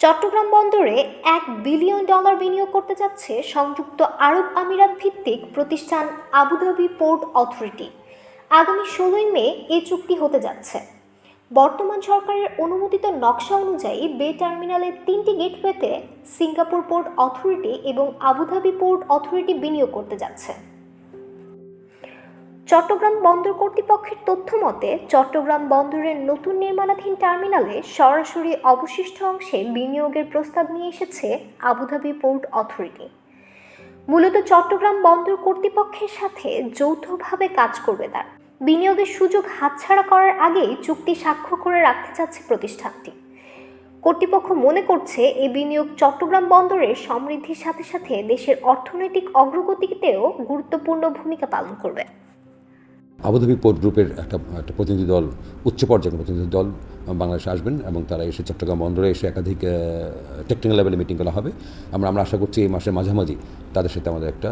চট্টগ্রাম বন্দরে এক billion dollar বিনিয়োগ করতে যাচ্ছে সংযুক্ত আরব আমিরাত ভিত্তিক প্রতিষ্ঠান আবুধাবি পোর্ট অথরিটি। আগামী ষোলোই মে এ চুক্তি হতে যাচ্ছে। বর্তমান সরকারের অনুমোদিত নকশা অনুযায়ী বে টার্মিনালের তিনটি গেটওয়েতে সিঙ্গাপুর পোর্ট অথরিটি এবং আবুধাবি পোর্ট অথরিটি বিনিয়োগ করতে যাচ্ছে। চট্টগ্রাম বন্দর কর্তৃপক্ষের তথ্য মতে, চট্টগ্রাম বন্দরের নতুন নির্মাণাধীন টার্মিনালে সরাসরি অবশিষ্ট অংশে বিনিয়োগের প্রস্তাব নিয়ে এসেছে আবুধাবি পোর্ট অথরিটি। মূলত চট্টগ্রাম বন্দর কর্তৃপক্ষের সাথে যৌথভাবে কাজ করবে তার। বিনিয়োগের সুযোগ হাতছাড়া করার আগেই চুক্তি স্বাক্ষর করে রাখতে চাচ্ছে প্রতিষ্ঠানটি। কর্তৃপক্ষ মনে করছে এই বিনিয়োগ চট্টগ্রাম বন্দরের সমৃদ্ধির সাথে সাথে দেশের অর্থনৈতিক অগ্রগতিতেও গুরুত্বপূর্ণ ভূমিকা পালন করবে। আবুধাবি পোর্ট গ্রুপের একটা একটা প্রতিনিধি দল, উচ্চ পর্যায়ের প্রতিনিধি দল বাংলাদেশে আসবেন এবং তারা এসে চট্টগ্রাম বন্দরে এসে একাধিক টেকনিক্যাল লেভেলে মিটিং করা হবে। আমরা আমরা আশা করছি এই মাসের মাঝামাঝি তাদের সাথে আমাদের একটা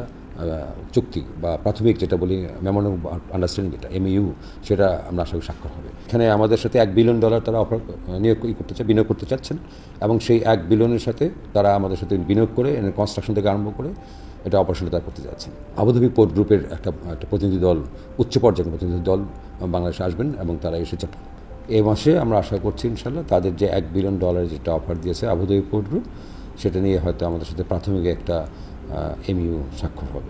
চুক্তি বা প্রাথমিক যেটা বলি মেমোরান্ডাম আন্ডারস্ট্যান্ডিং যেটা এমইউ সেটা আমরা আশা করি স্বাক্ষর হবে। এখানে আমাদের সাথে এক বিলিয়ন ডলার তারা অফার নিয়োগ করতে চায় বিনিয়োগ করতে চাচ্ছেন এবং সেই এক বিলিয়নের সাথে তারা আমাদের সাথে বিনিয়োগ করে কনস্ট্রাকশন থেকে আরম্ভ করে এটা তারা করতে যাচ্ছেন আবুধাবি পোর্ট গ্রুপের একটা একটা প্রতিনিধি দল, উচ্চ পর্যায়ের প্রতিনিধি দল বাংলাদেশে আসবেন এবং তারা এসে এ মাসে আমরা আশা করছি ইনশাল্লাহ তাদের যে এক বিলিয়ন ডলারের যেটা অফার দিয়েছে আবুধাবি পোর্ট গ্রুপ, সেটা নিয়ে হয়তো আমাদের সাথে প্রাথমিক একটা এমইউ স্বাক্ষর হবে।